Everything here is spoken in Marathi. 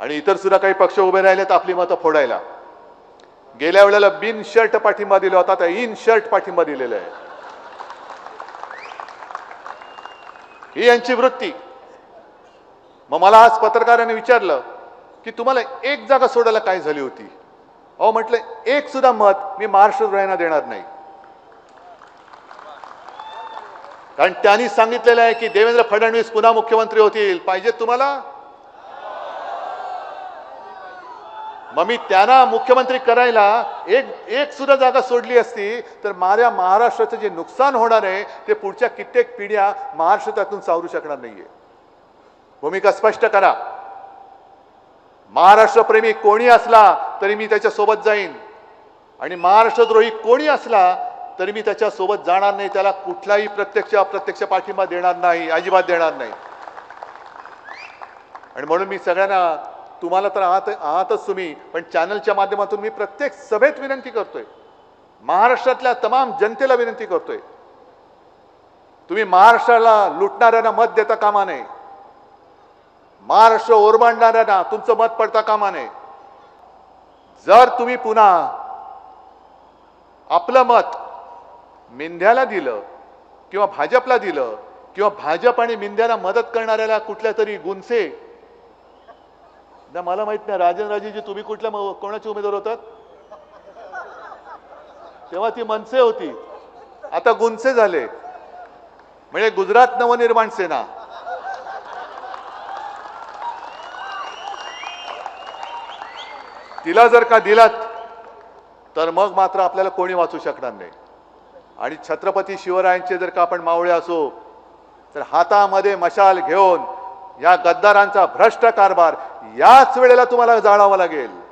आणि इतर सुद्धा काही पक्ष उभे राहिलेत आपली मतं फोडायला. गेल्या वेळेला बिन शर्ट पाठिंबा दिला होता आता इन शर्ट पाठिंबा दिलेला आहे. ही यांची वृत्ती. मग मला आज पत्रकाराने विचारलं की तुम्हाला एक जागा सोडायला काय झाली होती? अहो म्हटलं एक सुद्धा मत मी महाराष्ट्र द्रोह्यांना देणार नाही. कारण त्यांनी सांगितलेलं आहे की देवेंद्र फडणवीस पुन्हा मुख्यमंत्री होतील. पाहिजे तुम्हाला? मग मी त्यांना मुख्यमंत्री करायला एक एक सुद्धा जागा सोडली असती तर माझ्या महाराष्ट्राचं जे नुकसान होणार आहे ते पुढच्या कित्येक पिढ्या महाराष्ट्र त्यातून सावरू शकणार नाहीये. भूमिका स्पष्ट करा. महाराष्ट्रप्रेमी कोणी असला तरी मी त्याच्यासोबत जाईन. आणि महाराष्ट्रद्रोही कोणी असला तरी मी त्याच्यासोबत जाणार नाही त्याला कुठलाही प्रत्यक्ष अप्रत्यक्ष पाठिंबा देणार नाही अजिबात देणार नाही. आणि म्हणून मी सगळ्यांना तुम्हाला तर आहात आहातच तुम्ही पण चॅनलच्या माध्यमातून मी प्रत्येक सभेत विनंती करतोय. महाराष्ट्रातल्या तमाम जनतेला विनंती करतोय. तुम्ही महाराष्ट्राला लुटणाऱ्यांना मत देता कामा नये. महाराष्ट्र ओरबाडणाऱ्यांना तुमचं मत पडता कामा नये. जर तुम्ही पुन्हा आपलं मत मेंध्याला दिलं किंवा भाजपला दिलं किंवा भाजप आणि मिंध्याला मदत करणाऱ्याला कुठल्या तरी गुंसे मला माहीत नाही राजन राजेजी तुम्ही कुठल्या कोणाचे उमेदवार होतात? तेव्हा ती मनसे होती. आता गुंसे झाले. म्हणजे गुजरात नवनिर्माण सेना. तिला जर का दिलात तर मग मात्र आपल्याला कोणी वाचू शकणार नाही. आणि छत्रपती शिवरायांचे जर का आपण मावळे असो तर हातामध्ये मशाल घेऊन या गद्दारांचा भ्रष्ट कारभार याच वेळेला तुम्हाला जाणावं लागेल.